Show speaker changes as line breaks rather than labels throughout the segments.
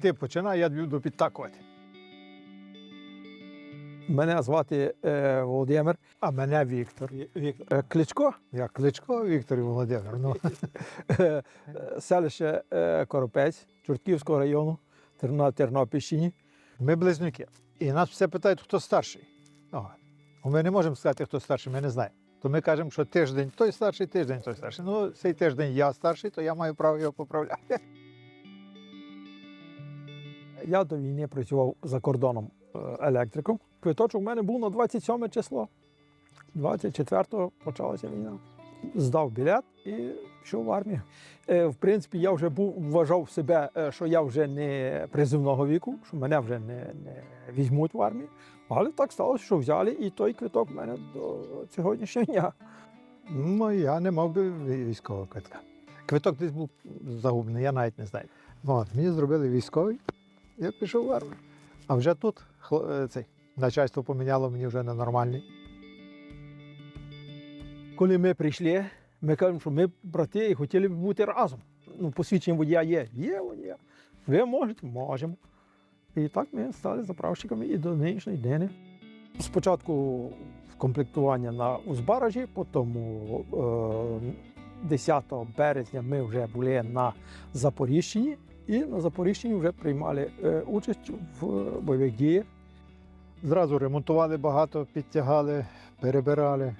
ти починай, я буду підтакувати.
Мене звати е, Володимир
А мене Віктор.
Віктор е, Кличко,
Я Кличко Віктор Володимир. Ну,
е, селище е, Коропець Чортківського району на Тернопільщині.
ми близнюки. І нас все питають, хто старший. Ну, ми не можемо сказати, хто старший, ми не знаємо. То ми кажемо, що тиждень той старший, тиждень той старший. Ну, цей тиждень я старший, то я маю право його поправляти.
Я до війни працював за кордоном е, електриком. Квиточок у мене був на 27 число. 24-го почалася війна. Здав білет і пішов в армію. Е, В принципі, я вже був, вважав себе, е, що я вже не призивного віку, що мене вже не, не візьмуть в армію. Але так сталося, що взяли, і той квиток в мене до сьогоднішнього дня.
Ну, я не мав би військового квитка. Квиток десь був загублений, я навіть не знаю. От, мені зробили військовий, я пішов в армію. А вже тут е, цей, начальство поміняло мені вже на нормальний.
Коли ми прийшли, ми кажемо, що ми брати і хотіли б бути разом. Ну, посвідчення водія є. Є водія. Ви можете? Можемо. І так ми стали заправщиками і до нинішньої дні. Спочатку комплектування на Узбаражі, потім е, 10 березня ми вже були на Запоріжчині, і на Запоріжчині вже приймали е, участь в бойових діях.
Зразу ремонтували багато, підтягали, перебирали.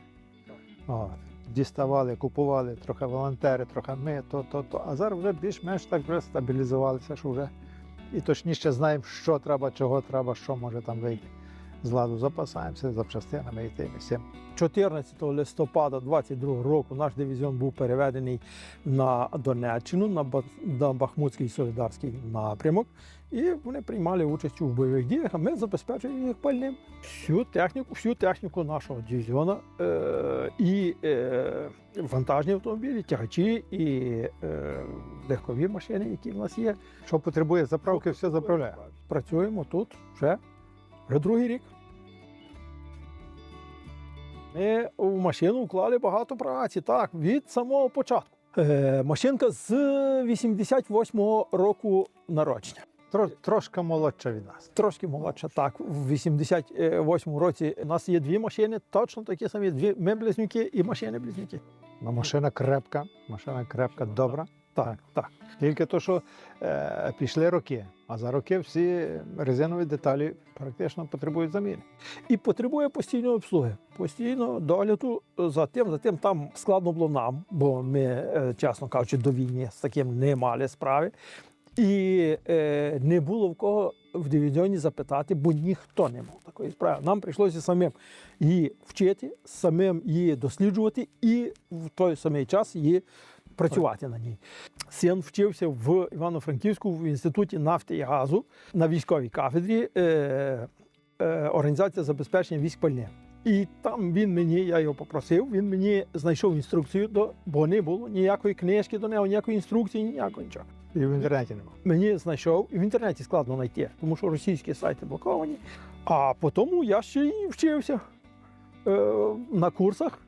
О, діставали, купували, трохи волонтери, трохи ми, то, то, то. А зараз вже більш-менш так вже стабілізувалися, що вже і точніше знаємо, що треба, чого треба, що може там вийти. З ладу запасаємося запчастинами і тим всім.
14 листопада 22 року наш дивізіон був переведений на Донеччину, на, Бахмутський солідарський напрямок, і вони приймали участь у бойових діях, а ми забезпечуємо їх пальним. Всю техніку, всю техніку нашого дивізіону е, і е, вантажні автомобілі, тягачі і е, легкові машини, які в нас є.
Що потребує заправки, все заправляє.
Працюємо тут вже, вже другий рік. Ми в машину вклали багато праці, так, від самого початку. Е, машинка з 88-го року народження.
Тро, трошки молодша від нас.
Трошки молодша. Так, в 88-му році у нас є дві машини, точно такі самі. Дві ми близнюки і машини-близнюки.
Ну, машина крепка, машина крепка, добра.
Так, так.
Тільки то, що е, пішли роки, а за роки всі резинові деталі практично потребують заміни.
І потребує постійної обслуги, постійно догляду за тим, за тим там складно було нам, бо ми, е, чесно кажучи, до війни з таким не мали справи. І е, не було в кого в дивізіоні запитати, бо ніхто не мав такої справи. Нам прийшлося самим її вчити, самим її досліджувати і в той самий час її працювати на ній. Син вчився в Івано-Франківську в інституті нафти і газу на військовій кафедрі е, е, організація забезпечення військ пальним. І там він мені, я його попросив, він мені знайшов інструкцію, до, бо не було ніякої книжки до нього, ніякої інструкції, ніякого нічого.
І в інтернеті немає.
Мені знайшов, і в інтернеті складно знайти, тому що російські сайти блоковані. А потім я ще й вчився е, на курсах,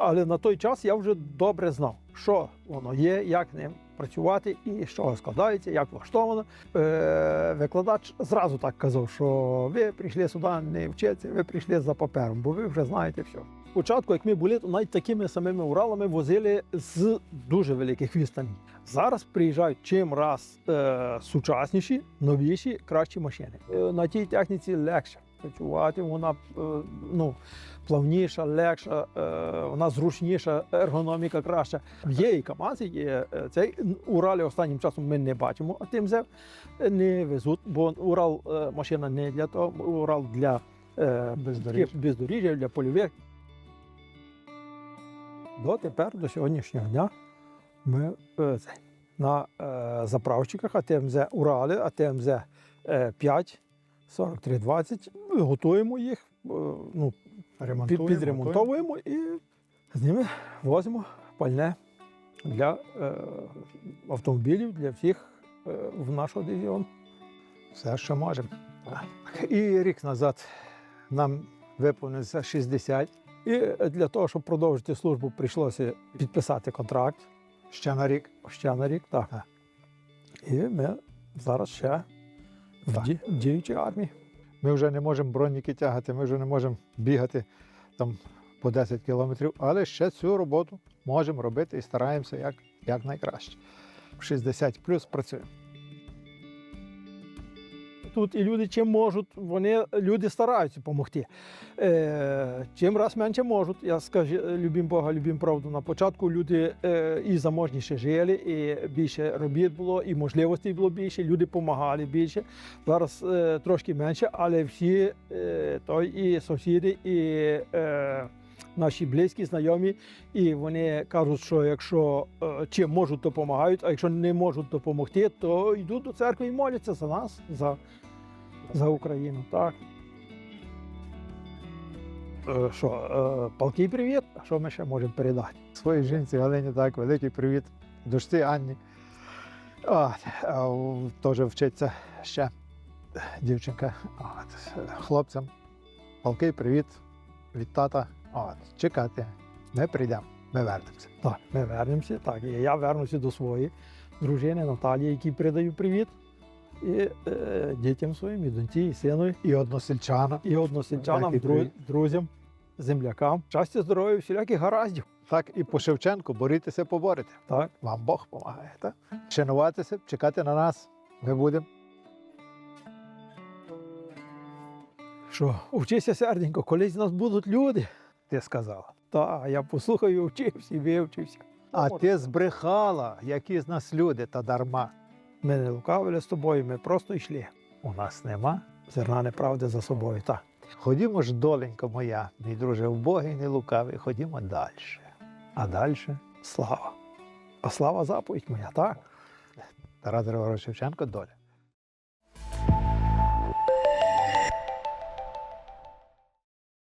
але на той час я вже добре знав, що воно є, як ним працювати і з чого складається, як влаштовано. Е, викладач зразу так казав, що ви прийшли сюди не вчитися, ви прийшли за папером, бо ви вже знаєте все. Спочатку, як ми були, то навіть такими самими Уралами возили з дуже великих відстаней. Зараз приїжджають чим раз е, сучасніші, новіші, кращі машини. Е, на тій техніці легше працювати, вона е, ну, плавніша, легша, е, вона зручніша, ергономіка краща. Є і КАМАЗи, є е, цей Уралі останнім часом ми не бачимо, а тим зе не везуть, бо Урал машина не для того, Урал для
Бездоріжжя.
бездоріжжя, для польових. Дотепер, до сьогоднішнього дня, ми на заправщиках АТМЗ Урали, АТМЗ е, 5, 4320, ми готуємо їх, е, ну,
Ремонтуємо,
підремонтовуємо і з ними возимо пальне для е, автомобілів, для всіх е, в нашого дивізіону.
Все, що можемо. І рік назад нам виповнилося 60,
І для того, щоб продовжити службу, прийшлося підписати контракт.
ще на рік.
ще на рік, так.
Так.
І ми зараз ще в ді- діючій армії.
Ми вже не можемо броніки тягати, ми вже не можемо бігати там по 10 кілометрів, але ще цю роботу можемо робити і стараємося як, як найкраще. 60 плюс працюємо.
Тут і люди чим можуть, вони люди стараються допомогти. Е, чим раз менше можуть. Я скажу, любім Бога, любім правду. На початку люди е, і заможніше жили, і більше робіт було, і можливостей було більше, люди допомагали більше. Зараз е, трошки менше, але всі е, той, і сусіди, і е, наші близькі, знайомі, і вони кажуть, що якщо е, чим можуть, допомагають, а якщо не можуть допомогти, то йдуть до церкви і моляться за нас, за, за Україну. Так. Е, Що, е, палкий привіт, а що ми ще можемо передати?
Своїй жінці Галині так, великий привіт. Дочці Анні. Теж вчиться ще дівчинка. От, хлопцям. Палкий привіт від тата. От, чекати. Ми прийдемо, ми вернемося.
Так, ми вернемося. Так, і я вернуся до своєї дружини Наталії, якій передаю привіт. І е, дітям своїм, і доньці, і сину,
І односельчана.
і односельчанам,
Великий
дру- друзям, землякам. Щастя, здоров'я, всіляких гараздів.
Так, і по Шевченку борітеся, поборете.
Так.
Вам Бог допомагає. Так? Шануватися, чекати на нас. Ми будемо.
Що, вчися серденько, колись нас будуть люди, ти сказала. Так, я послухаю, вчився і вивчився.
А ти збрехала, які з нас люди, та дарма.
Ми не лукавили з тобою, ми просто йшли.
У нас нема.
Зерна неправди за собою. Так.
Ходімо ж, доленька моя, мій друже, вбогий, не лукавий, ходімо далі. А далі
Слава. А слава заповідь моя, так?
Тарас Григорович Шевченко доля.